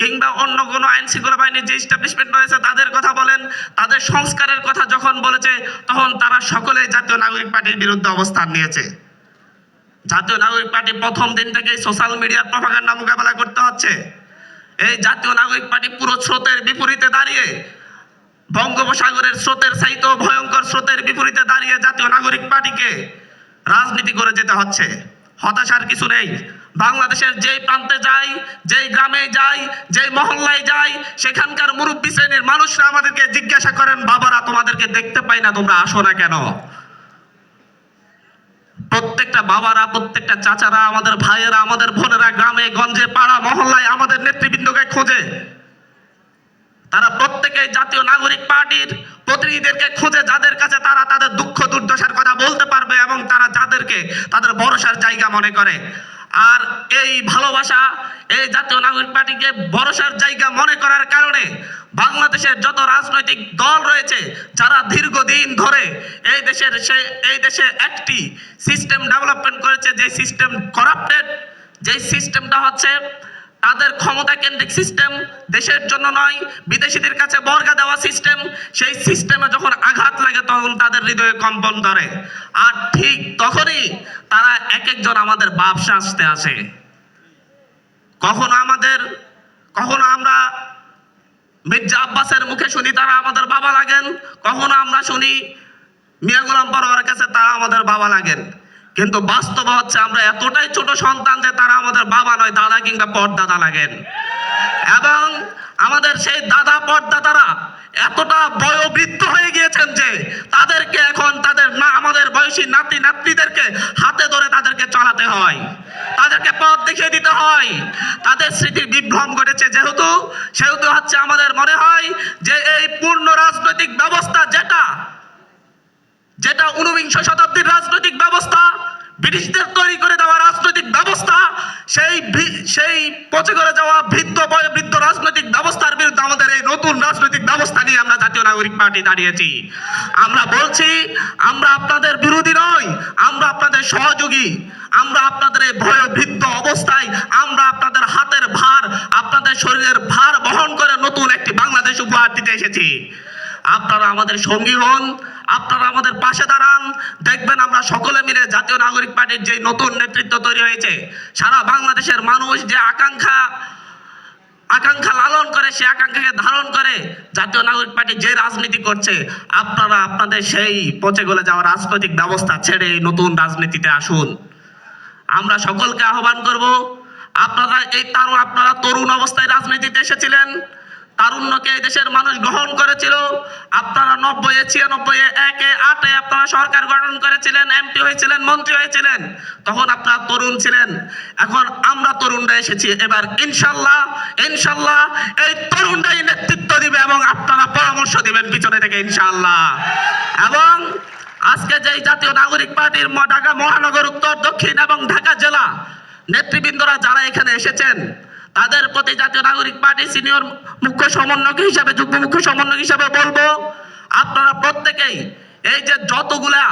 কিংবা অন্য কোনো আইন শৃঙ্খলা বাহিনীর যে স্টাবলিশমেন্ট রয়েছে, তাদের কথা বলেন। তাদের সংস্কারের কথা যখন বলেছে, তখন তারা সকলে জাতীয় নাগরিক পার্টির বিরুদ্ধে অবস্থান নিয়েছে। জাতীয় নাগরিক পার্টি প্রথম দিন থেকেই সোশ্যাল মিডিয়ার প্রভাকাণ্ডা মোকাবেলা করতে হচ্ছে। এই জাতীয় নাগরিক পার্টি পুরো স্রোতের বিপরীতে দাঁড়িয়ে, বঙ্গোপসাগরের স্রোতের চাইতেও ভয়ঙ্কর স্রোতের বিপরীতে দাঁড়িয়ে জাতীয় নাগরিক পার্টিকে রাজনীতি করে যেতে হচ্ছে। হতাশার কিছু নেই। বাংলাদেশের যেই প্রান্তে যাই, যেই গ্রামে যাই, যেই মহল্লায় যাই, সেখানকার মুরব্বী শ্রেণির মানুষরা আমাদেরকে জিজ্ঞাসা করেন, বাবারা, তোমাদেরকে দেখতে পাই না, তোমরা আসো না কেন? প্রত্যেকটা বাবারা, প্রত্যেকটা চাচারা, আমাদের ভাইয়েরা, আমাদের বোনেরা গ্রামে, গঞ্জে, পাড়া, মহল্লায় আমাদের নেতৃবৃন্দকে খোঁজে। তারা প্রত্যেকেই জাতীয় নাগরিক পার্টির প্রতিনিধিদেরকে খুঁজে, যাদের কাছে তারা তাদের দুঃখ দুর্দশার কথা বলতে পারবে এবং তারা যাদেরকে তাদের ভরসার জায়গা মনে করে। আর এই ভালোবাসা, এই জাতীয় নাগরিক পার্টিকে ভরসার জায়গা মনে করার কারণে বাংলাদেশের যত রাজনৈতিক দল রয়েছে, যারা দীর্ঘদিন ধরে এই দেশের সে, এই দেশে একটি সিস্টেম ডেভেলপমেন্ট করেছে, যে সিস্টেম করাপ্টেড যে সিস্টেমটা হচ্ছে তাদের ক্ষমতা কেন্দ্রিক সিস্টেম দেশের জন্য নয়, বিদেশিদের কাছে বর্গা দেওয়া সিস্টেম সেই সিস্টেমে যখন আঘাত লাগে তখন তাদের হৃদয়ে কম্পন ধরে। আর ঠিক তখনই তারা এক একজন আমাদের বাপ সাজতে আসে। কখনো আমাদের, কখনো আমরা মির্জা আব্বাসের মুখে শুনি তারা আমাদের বাবা লাগেন, কখনো আমরা শুনি মিয়া গোলাম পরোয়ার কাছে তারা আমাদের বাবা লাগেন। কিন্তু বাস্তব হচ্ছে আমরা এতটাই ছোট সন্তান যে তারা আমাদের বাবা নয়, দাদা কিংবা পরদাদা লাগেন। এবং আমাদের সেই দাদা পরদাদারা এতটা বয়োবৃদ্ধ হয়ে গিয়েছেন যে তাদেরকে এখন তাদের না, আমাদের বয়সী নাতি নাতনিদেরকে হাতে ধরে তাদেরকে চালাতে হয়। তাদেরকে পথ দেখিয়ে দিতে হয়। তাদের স্মৃতির বিভ্রম ঘটেছে। যেহেতু, সেহেতু হচ্ছে আমাদের মনে হয় যে এই পূর্ণ রাজনৈতিক ব্যবস্থা যেটা যেটা ঊনবিংশ শতাব্দীর রাজনৈতিক ব্যবস্থা ব্রিটিশদের তৈরি করে দেওয়া রাজনৈতিক ব্যবস্থা সেই ভি- সেই পচে করে যাওয়া বৃদ্ধ বৃদ্ধ রাজনৈতিক ব্যবস্থার বিরুদ্ধে আমাদের এই নতুন রাজনৈতিক ব্যবস্থা নিয়ে আমরা জাতীয় নাগরিক পার্টি দাঁড়িয়েছি। আমরা বলছি, আমরা আপনাদের বিরোধী নই, আমরা আপনাদের সহযোগী, আমরা আপনাদের এই ভয় বৃদ্ধ অবস্থায়, আমরা আপনাদের হাতের ভার, আপনাদের শরীরের ভার বহন করে নতুন একটি বাংলাদেশ উপহার দিতে এসেছি। আপনারা আমাদের সঙ্গী হন আপনারা আমাদের পাশে দাঁড়ান। দেখবেন আমরা সকলে মিলে জাতীয় নাগরিক পার্টির যে নতুন নেতৃত্ব তৈরি হয়েছে, সারা বাংলাদেশের মানুষ যে আকাঙ্ক্ষা আকাঙ্ক্ষা লালন করে, সে আকাঙ্ক্ষাকে ধারণ করে জাতীয় নাগরিক পার্টি যে রাজনীতি করছে, আপনারা আপনাদের সেই পচে গলে যাওয়া রাজনৈতিক ব্যবস্থা ছেড়ে এই নতুন রাজনীতিতে আসুন। আমরা সকলকে আহ্বান করব, আপনারা এই তারু আপনারা তরুণ অবস্থায় রাজনীতিতে এসেছিলেন তারুণ্যকে দেশের মানুষ গ্রহণ করেছিল। আপনারা নব্বই, ছিয়ানব্বই, একে আটে আপনারা সরকার গঠন করেছিলেন, এমপি হয়েছিলেন, মন্ত্রী হয়েছিলেন। তখন আপনারা তরুণ ছিলেন। এখন আমরা তরুণরা এসেছি। এবার ইনশাল্লাহ ইনশাল্লাহ এই তরুণরাই নেতৃত্ব দিবে এবং আপনারা পরামর্শ দিবেন পিছনে থেকে ইনশাল্লাহ। এবং আজকে যেই জাতীয় নাগরিক পার্টির ঢাকা মহানগর উত্তর, দক্ষিণ এবং ঢাকা জেলা নেতৃবৃন্দরা যারা এখানে এসেছেন তাদের প্রতি জাতীয় নাগরিক পার্টি সিনিয়র মুখ্য সমন্বয়ক হিসাবে, যুগ্ম মুখ্য সমন্বয়ক হিসাবে বলব, আপনারা প্রত্যেকেই এই যে যতগুলা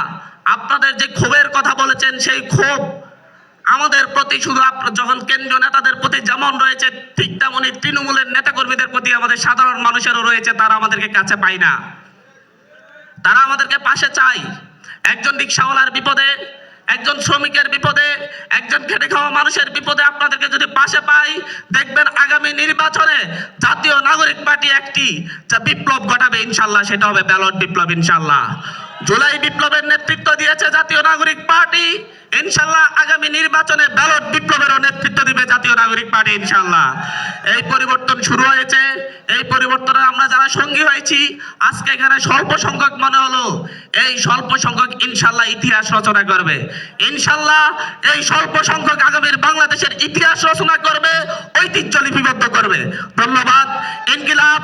আপনাদের যে ক্ষোভের কথা বলেছেন, সেই ক্ষোভ আমাদের প্রতি শুধু যখন কেন্দ্রীয় নেতাদের প্রতি যেমন রয়েছে, ঠিক তেমনই তৃণমূলের নেতাকর্মীদের প্রতি আমাদের সাধারণ মানুষেরও রয়েছে, তারা আমাদেরকে কাছে পায় না। তারা আমাদেরকে পাশে চাই একজন রিক্সাওয়ালার বিপদে একজন শ্রমিকের বিপদে, একজন খেটে খাওয়া মানুষের বিপদে আপনাদেরকে যদি পাশে পাই, দেখবেন আগামী নির্বাচনে জাতীয় নাগরিক পার্টি একটি, যা বিপ্লব ঘটাবে ইনশাল্লাহ, সেটা হবে ব্যালট বিপ্লব ইনশাল্লাহ। জুলাই বিপ্লবের নেতৃত্ব দিয়েছে জাতীয় নাগরিক পার্টি, ইনশাল্লাহ আগামী নির্বাচনে ব্যালট বিপ্লবেরও নেতৃত্ব জাতীয় নাগরিক পার্টি ইনশাল্লাহ এই পরিবর্তন শুরু হয়েছে। এই পরিবর্তনে আমরা যারা সঙ্গী হয়েছি, আজকে এখানে স্বল্প সংখ্যক মনে হলো। এই স্বল্প সংখ্যক ইনশাল্লাহ ইতিহাস রচনা করবে। ইনশাল্লাহ এই স্বল্প সংখ্যক আগামীর বাংলাদেশের ইতিহাস রচনা করবে, ঐতিহ্য লিপিবদ্ধ করবে। ধন্যবাদ। ইনকিলাব